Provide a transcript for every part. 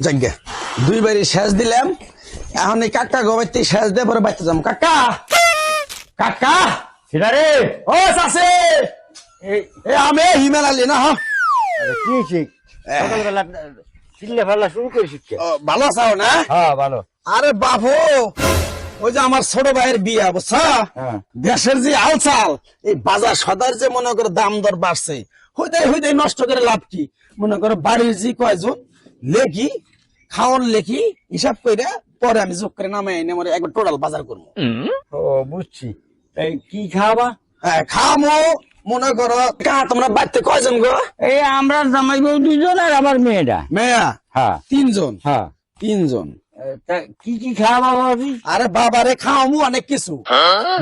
দুই বাড়ি শেষ দিলাম। এখন এই কাকা গোবাইতে শেষ দিয়ে পরে বাচ্চা যাম কাকা! কাকা! সেটা রে ও চাষে এ আমি হিমেল আলী না হ? আরে কি ঠিক সকালবেলা চিল্লে ফেলা শুরু করেছিস ভালো আছো না? হ্যাঁ ভালো। আরে বাবু ওই যে আমার ছোট ভাইয়ের বিয়া বুঝছা? হ্যাঁ। দেশের যে আলচাল এই বাজার সদার যে মনে করে দাম দর বাড়ছে হইতে হইতে নষ্ট করে লাভ কি? মনে করো বাড়ির যে কয়জন লেখি খাওয়ান লেখি হিসাব করে পরে আমি যোগ করে নামে এনে মরে একবার টোটাল বাজার করব। ও বুঝছি। কি খাওয়াবা? হ্যাঁ, খামো মনে করো। কা তোমরা বাড়িতে কয়জন গো? এই আমরা জামাই বউ দুজন আর আমার মেয়েটা মেয়া? হ্যাঁ। তিনজন? হ্যাঁ। তিনজন। কি কি খাওয়াবা বাবাজি আরে বাবারে খাওয়ামু অনেক কিছু।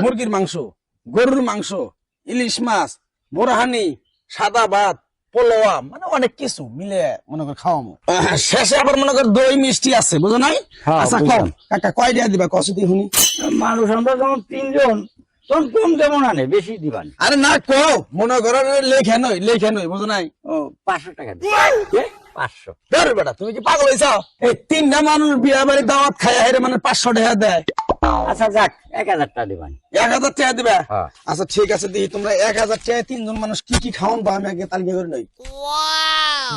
মুরগির মাংস গরুর মাংস ইলিশ মাছ বোরহানি সাদা ভাত পোলোয়া মানে অনেক কিছু মিলে মনে কর খাওয়ামু। শেষে আবার মনে কর দই মিষ্টি আছে বুঝো নাই? হ্যাঁ, আচ্ছা কম কাকা কয় দিয়া দিবা কসুতি শুনি মানুষ আমরা যখন তিনজন তখন কম দেবো না নে, বেশি দিবান আরে না কও। মনে করো লেখে নই লেখে নই বুঝো নাই? ও পাঁচশো টাকা পাঁচশো। বেটা তুমি কি পাগল হয়েছ এই তিনটা মানুষ বিয়া বাড়ি দাওয়াত খায় হেরে মানে পাঁচশো টাকা দেয়। আচ্ছা যাক এক হাজার টাকা দিবান এক হাজার টাকা দিবা? হ্যাঁ। আচ্ছা ঠিক আছে দিই তোমরা এক হাজার টাকা তিনজন মানুষ কি কি খাওয়ান বা আমি আগে তালিকা করে নই।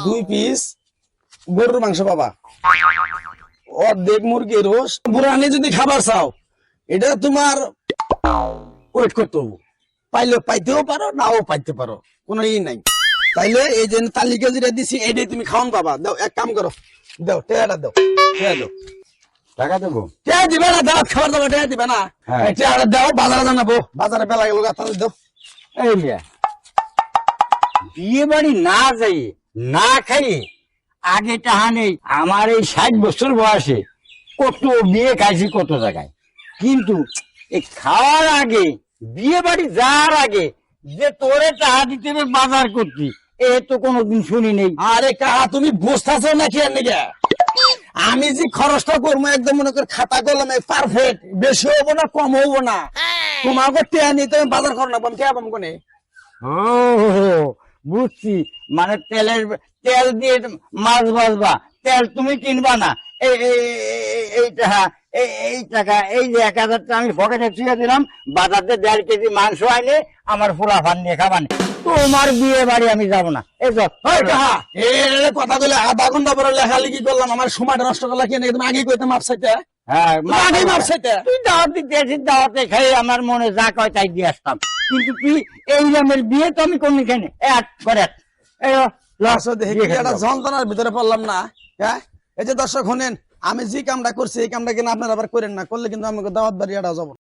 দুই পিস গরুর মাংস পাবা। অর্ধেক মুরগি রোস বুড়ানি যদি খাবার চাও এটা তোমার ওয়েট করতে হব। পাইলে পাইতেও পারো নাও পাইতে পারো কোনো ই নাই। তাইলে এই যে তালিকা যেটা দিছি এটাই তুমি খাওয়ান পাবা। দাও এক কাম করো। দাও টেয়াটা দাও টেয়া দাও। টাকা দেবো? টেয়া দিবে না দাও খাবার দাও টেয়া দিবে না। হ্যাঁ। দাও বাজারে জানাব বাজারে বেলা গেল তাহলে দাও। এই মিয়া বিয়ে বাড়ি না যাই না খাই আগে টাহা নেই। আমার এই ষাট বছর বয়সে কত বিয়ে খাইছি কত জায়গায়। কিন্তু এই খাওয়ার আগে বিয়ে বাড়ি যাওয়ার আগে যে তোরে টাহা দিতে বাজার করতি এ তো কোনোদিন শুনি নেই। আরে কাহা তুমি বুঝতেছো নাকি আর নাকি আমি যে খরচটা করব একদম মনে করে খাতা কলমে পারফেক্ট বেশি হব না কম হব না। তোমাকে টেয়া নিয়ে তুমি বাজার করো না আমি টেয়া পাবো কোনে? বুঝছি। মানে তেলের তেল দিয়ে মাছ ভাজবা। তেল তুমি কিনবা না। এই টাকা এই টাকা এই যে এক হাজার টাকা আমি পকেটে ছুঁয়ে দিলাম বাজারতে দেড় কেজি মাংস আইলে আমার ফুলা ফান নিয়ে খাবানি তোমার বিয়ে বাড়ি আমি যাব না। এই কথা বলে আধা ঘণ্টা পরে লেখালেখি করলাম আমার সময়টা নষ্ট করলা কেন তুমি আগে কইতে মাপ হ্যাঁ আমার মনে যা কয় তাই দিয়ে আসতাম। কিন্তু তুই এই বিয়ে তো আমি কোন। যন্ত্রণার ভিতরে পড়লাম না হ্যাঁ? এই যে দর্শক আমি যে কামটা করছি এই কামটা কিনা আপনারা আবার করেন না করলে কিন্তু আমাকে দাওয়াত বাড়ি এটাও যাব।